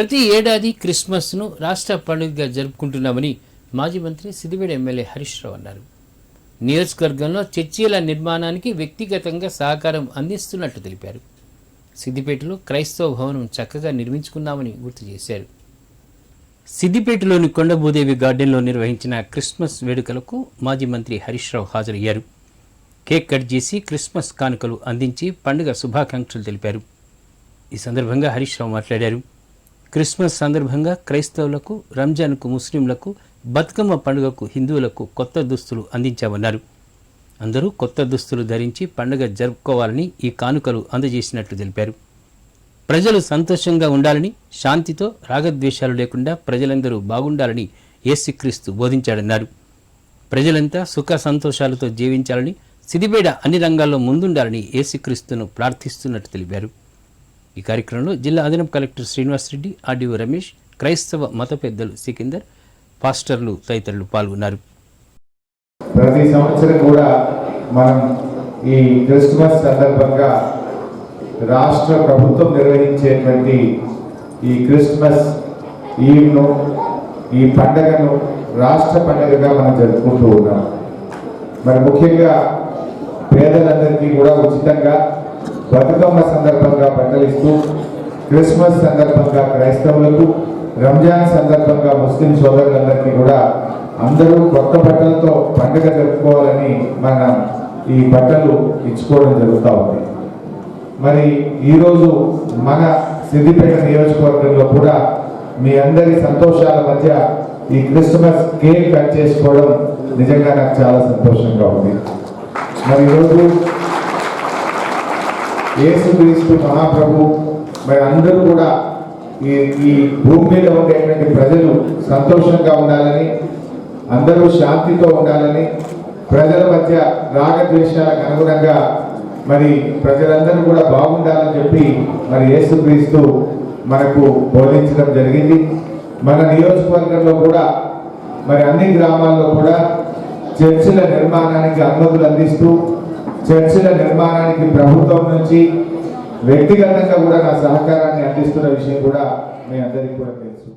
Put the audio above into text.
ప్రతి ఏడాది క్రిస్మస్ను రాష్ట్ర పండుగగా జరుపుకుంటున్నామని మాజీ మంత్రి సిద్దిపేట ఎమ్మెల్యే హరీష్ రావు అన్నారు. నియోజకవర్గంలో చర్చీల నిర్మాణానికి వ్యక్తిగతంగా సహకారం అందిస్తున్నట్లు తెలిపారు. సిద్దిపేటలో క్రైస్తవ భవనం చక్కగా నిర్మించుకున్నామని గుర్తు చేశారు. సిద్దిపేటలోని కొండభూదేవి గార్డెన్లో నిర్వహించిన క్రిస్మస్ వేడుకలకు మాజీ మంత్రి హరీష్ రావు హాజరయ్యారు. కేక్ కట్ చేసి క్రిస్మస్ కానుకలు అందించి పండుగ శుభాకాంక్షలు తెలిపారు. ఈ సందర్భంగా హరీష్ రావు మాట్లాడారు. క్రిస్మస్ సందర్భంగా క్రైస్తవులకు రంజాన్కు ముస్లింలకు బతుకమ్మ పండుగకు హిందువులకు కొత్త దుస్తులు అందించామన్నారు. అందరూ కొత్త దుస్తులు ధరించి పండుగ జరుపుకోవాలని ఈ కానుకలు అందజేసినట్లు తెలిపారు. ప్రజలు సంతోషంగా ఉండాలని శాంతితో రాగద్వేషాలు లేకుండా ప్రజలందరూ బాగుండాలని యేసుక్రీస్తు బోధించాడన్నారు. ప్రజలంతా సుఖ సంతోషాలతో జీవించాలని సిదిబేడ అన్ని రంగాల్లో ముందుండాలని యేసుక్రీస్తును ప్రార్థిస్తున్నట్టు తెలిపారు. ఈ కార్యక్రమంలో జిల్లా అదనపు కలెక్టర్ శ్రీనివాసరెడ్డి ఆర్డీఓ రమేష్ క్రైస్తవ మత పెద్దలు సికిందర్ పాస్టర్లు తదితరులు పాల్గొన్నారు. ప్రతి సంవత్సరం కూడా మనం ఈ క్రిస్మస్ సందర్భంగా రాష్ట్ర ప్రభుత్వం నిర్వహించేటువంటి ఈ క్రిస్మస్ ఈవ్ను ఈ పండగను రాష్ట్ర పండగగా మనం జరుపుకుంటూ ఉన్నాం. మరి ముఖ్యంగా పేదలందరికీ కూడా ఉచితంగా బతుకమ్మ సందర్భంగా బట్టలు ఇస్తూ క్రిస్మస్ సందర్భంగా క్రైస్తవులకు రంజాన్ సందర్భంగా ముస్లిం సోదరులందరికీ కూడా అందరూ కొత్త బట్టలతో పండుగ జరుపుకోవాలని మనం ఈ బట్టలు ఇచ్చుకోవడం జరుగుతూ ఉంది. మరి ఈరోజు మన సిద్దిపేట నియోజకవర్గంలో కూడా మీ అందరి సంతోషాల మధ్య ఈ క్రిస్మస్ కేక్ కట్ చేసుకోవడం నిజంగా నాకు చాలా సంతోషంగా ఉంది. మరి ఈరోజు యేసుక్రీస్తు మహాప్రభు మరి అందరూ కూడా ఈ ఈ భూమి మీద ఉండేటువంటి ప్రజలు సంతోషంగా ఉండాలని అందరూ శాంతితో ఉండాలని ప్రజల మధ్య రాగద్వేషాలకు అనుగుణంగా మరి ప్రజలందరూ కూడా బాగుండాలని చెప్పి మరి యేసుక్రీస్తు మనకు బోధించడం జరిగింది. మన నియోజకవర్గంలో కూడా మరి అన్ని గ్రామాల్లో కూడా చర్చిల నిర్మాణానికి అనుమతులు అందిస్తూ చర్చిల నిర్మాణానికి ప్రభుత్వం నుంచి వ్యక్తిగతంగా కూడా నా సహకారాన్ని అందిస్తున్న విషయం కూడా మీ అందరికీ కూడా తెలుసు.